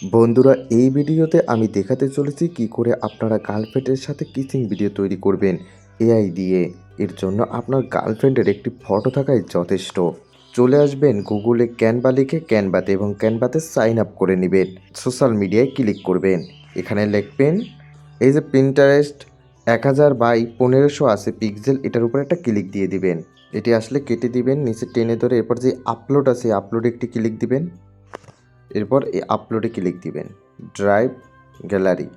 বন্ধুরা, এই ভিডিওতে আমি দেখাতে চলেছি কি করে আপনারা গার্লফ্রেন্ডের সাথে কিসিং ভিডিও তৈরি করবেন এআই দিয়ে। এর জন্য আপনার গার্লফ্রেন্ডের একটি ফটো থাকাই যথেষ্ট। চলে আসবেন গুগলে ক্যানভা লিখে ক্যানভাতে এবং ক্যানভাতে সাইন আপ করে নেবেন। সোশ্যাল মিডিয়ায় ক্লিক করবেন। এখানে লিখবেন, এই যে প্রিন্টারেস্ট এক হাজার বাই পনেরোশো আছে পিক্সেল এটার উপর একটা ক্লিক দিয়ে দিবেন। এটি আসলে কেটে দিবেন, নিচে টেনে ধরে এরপর যে আপলোড আছে আপলোডে একটি ক্লিক দিবেন। এরপর এই আপলোডে ক্লিক দিবেন। ড্রাইভ গ্যালারি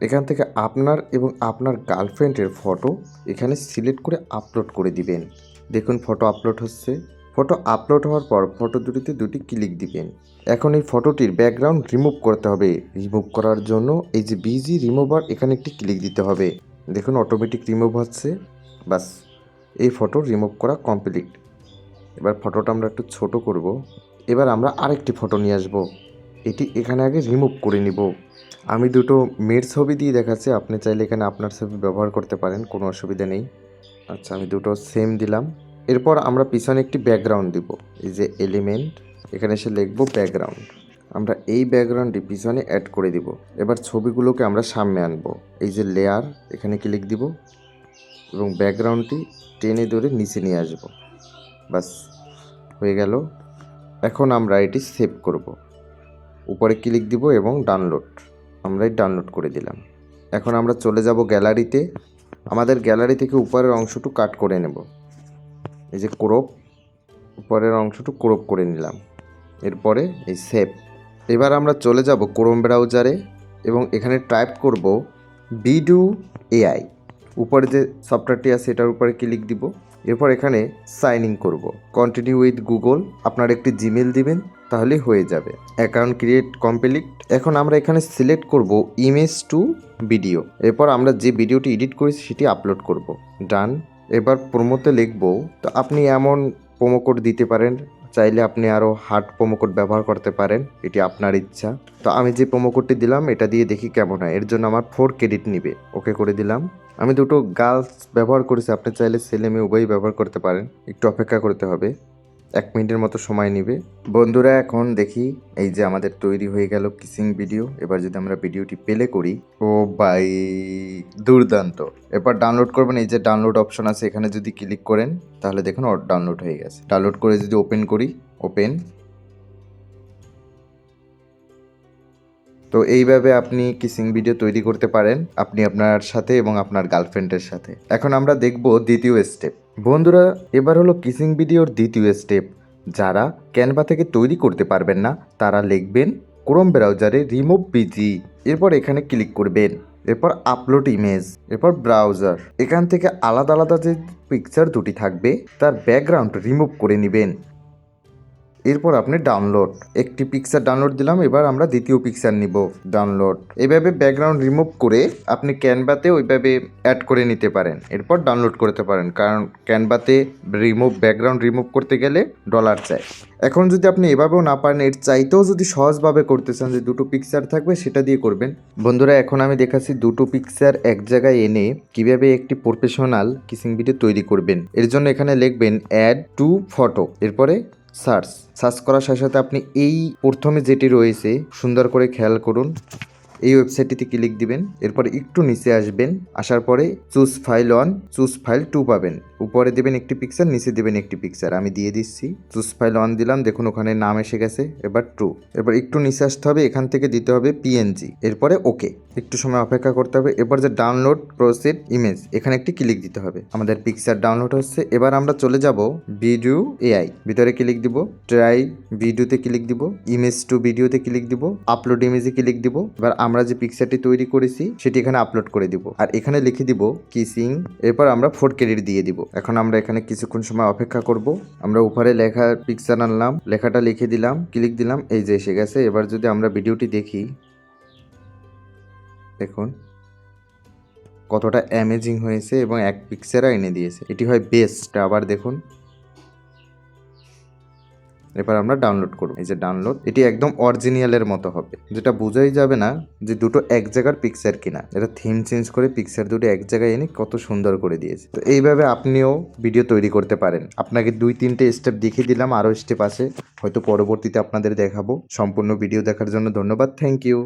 এখান থেকে আপনার এবং আপনার গার্লফ্রেন্ডের ফটো এখানে সিলেক্ট করে আপলোড করে দিবেন। দেখুন ফটো আপলোড হচ্ছে। ফটো আপলোড হওয়ার পর ফটো দুটিতে দুটি ক্লিক দিবেন। এখন এই ফটোটির ব্যাকগ্রাউন্ড রিমুভ করতে হবে। রিমুভ করার জন্য এই যে বিজি রিমুভার এখানে একটি ক্লিক দিতে হবে। দেখুন অটোমেটিক রিমুভ হচ্ছে। বাস এই ফটো রিমুভ করা কমপ্লিট এবার ফটোটা আমরা একটু ছোট করব। এবার আমরা আরেকটি ফটো নিয়ে আসব। এটি এখানে আগে রিমুভ করে নিব। আমি দুটো মেয়ের ছবি দিয়ে দেখাচ্ছি, আপনি চাইলে এখানে আপনার ছবি ব্যবহার করতে পারেন, কোনো অসুবিধা নেই। আচ্ছা আমি দুটো সেম দিলাম। এরপর আমরা পিছনে একটি ব্যাকগ্রাউন্ড দিব, এই যে এলিমেন্ট এখানে এসে লিখব ব্যাকগ্রাউন্ড আমরা এই ব্যাকগ্রাউন্ডটি পিছনে অ্যাড করে দিব। এবার ছবিগুলোকে আমরা সামনে আনব। এই যে লেয়ার এখানে ক্লিক দিব এবং ব্যাকগ্রাউন্ডটি টেনে ধরে নিচে নিয়ে আসব। বাস হয়ে গেল। এখন আমরা এটি সেভ করব। উপরে ক্লিক দিব এবং ডাউনলোড। আমরাই ডাউনলোড করে দিলাম। এখন আমরা চলে যাব গ্যালারিতে। আমাদের গ্যালারি থেকে উপরের অংশটু কাট করে নেব। এই যে ক্রপ, উপরের অংশটু ক্রোপ করে নিলাম। এরপরে এই সেভ। এবার আমরা চলে যাব ক্রোম ব্রাউজারে এবং এখানে টাইপ করব বিডু এআই। উপরে যে সফটওয়্যারটি আছে এটার উপরে ক্লিক দিব। এরপর এখানে সাইন ইন করব। কন্টিনিউ উইথ গুগল আপনার একটি জিমেল দিবেন, তাহলে হয়ে যাবে। অ্যাকাউন্ট ক্রিয়েট কমপ্লিট এখন আমরা এখানে সিলেক্ট করব ইমেজ টু ভিডিও এরপর আমরা যে ভিডিওটি এডিট করেছি, সেটি আপলোড করব। ডান এবার প্রোমোতে লিখব, তো আপনি এমন প্রোমো কোড দিতে পারেন চাইলে আপনি আরও প্রোমো কোড ব্যবহার করতে পারেন, এটি আপনার ইচ্ছা। তো আমি যে প্রোমো কোডটি দিলাম, এটা দিয়ে দেখি কেমন হয়। এর জন্য আমার ফোর ক্রেডিট নিবে। ওকে করে দিলাম। আমি দুটো গার্লস ব্যবহার করেছি, আপনি চাইলে ছেলে মেয়ে উভয়ই ব্যবহার করতে পারেন। একটু অপেক্ষা করতে হবে। এক মিনিটের মতো সময় নেবে। বন্ধুরা, এখন দেখি এই যে আমাদের তৈরি হয়ে গেল কিসিং ভিডিও এবার যদি আমরা ভিডিওটি পেলে করি, ও বাই দুর্দান্ত। এবার ডাউনলোড করবেন, এই যে ডাউনলোড অপশন আছে, এখানে যদি ক্লিক করেন, তাহলে দেখুন ডাউনলোড হয়ে গেছে। ডাউনলোড করে যদি ওপেন করি ওপেন তো এইভাবে আপনি কিসিং ভিডিও তৈরি করতে পারেন, আপনি আপনার সাথে এবং আপনার গার্লফ্রেন্ডের সাথে। এখন আমরা দেখব দ্বিতীয় স্টেপ বন্ধুরা, এবার হলো কিসিং ভিডিওর দ্বিতীয় স্টেপ। যারা ক্যানভা থেকে তৈরি করতে পারবেন না, তারা লিখবেন ক্রোম ব্রাউজারে রিমুভ বিজি এরপর এখানে ক্লিক করবেন। এরপর আপলোড ইমেজ। এরপর ব্রাউজার। এখান থেকে আলাদা আলাদা যে পিকচার দুটি থাকবে, তার ব্যাকগ্রাউন্ড রিমুভ করে নেবেন। এরপর আপনি ডাউনলোড একটি পিকচার ডাউনলোড দিলাম, এবার আমরা দ্বিতীয় পিকচার নিব ডাউনলোড এভাবে ব্যাকগ্রাউন্ড রিমুভ করে আপনি ক্যানভাতে ওইভাবে অ্যাড করে নিতে পারেন। এরপর ডাউনলোড করতে পারেন, কারণ ক্যানভাতে রিমুভ ব্যাকগ্রাউন্ড রিমুভ করতে গেলে ডলার চাই। এখন যদি আপনি এভাবেও না পারেন, এর চাইতেও যদি সহজভাবে করতে চান যে দুটো পিকচার থাকবে, সেটা দিয়ে করবেন। বন্ধুরা, এখন আমি দেখাচ্ছি দুটো পিকচার এক জায়গায় এনে কীভাবে একটি প্রফেশনাল কিসিং ভিডিও তৈরি করবেন। এর জন্য এখানে লিখবেন অ্যাড টু ফটো এরপরে সার্চ সার্চ করার সাথে সাথে আপনি এই প্রথমে যেটি রয়েছে সুন্দর করে খেয়াল করুন। এই ওয়েবসাইটটিতে ক্লিক দিবেন, এরপরে একটু নিচে আসবেন, আসার পরে choose file one, choose file two পাবেন। উপরে দেবেন একটি পিকচার নিচে দেবেন একটি পিকচার আমি দিয়ে দিচ্ছি, চুজ ফাইল ওয়ান দিলাম, দেখুন ওখানে নাম এসে গেছে, এবার টু এবার একটু নিচে আসতে হবে, এখান থেকে দিতে হবে পিএনজি এরপরে ওকে একটু সময় অপেক্ষা করতে হবে এবার যে ডাউনলোড প্রসিড ইমেজ এখানে একটি ক্লিক দিতে হবে। আমাদের পিকচার ডাউনলোড হচ্ছে, এবার আমরা চলে যাব ভিডিও এআই ভিতরে ক্লিক দিব ট্রাই ভিডিওতে ক্লিক দিব ইমেজ টু ভিডিওতে ক্লিক দিব আপলোড ইমেজে ক্লিক দিব। এবার আমরা যে পিকচারটি তৈরি করেছি, সেটি এখানে আপলোড করে দিব। আর এখানে লিখে দিব কিসিং এরপর আমরা ফোর ক্রেডিট দিয়ে দিব। এখন আমরা এখানে কিছুক্ষণ সময় অপেক্ষা করব। আমরা উপরে লেখা পিকচার আনলাম, লেখাটা লিখে দিলাম ক্লিক দিলাম, এই যে এসে গেছে। এবার যদি আমরা ভিডিওটি দেখি, দেখুন, কতটা অ্যামেজিং হয়েছে এবং এক পিকচারও এনে দিয়েছে। এটি হয় বেস্ট আবার দেখুন এবার আমরা ডাউনলোড করব। এই যে ডাউনলোড এটি একদম অরিজিনালের মতো হবে। যেটা বোঝাই যাবে না যে দুটো এক জায়গার পিকচার কিনা। এটা থিম চেঞ্জ করে পিকচার দুটো এক জায়গায় এনে কত সুন্দর করে দিয়েছে। তো এইভাবে আপনিও ভিডিও তৈরি করতে পারেন। আপনাকে দুই, তিনটে স্টেপ দেখিয়ে দিলাম, আরও স্টেপ আছে। হয়তো পরবর্তীতে আপনাদের দেখাবো। সম্পূর্ণ ভিডিও দেখার জন্য ধন্যবাদ। Thank you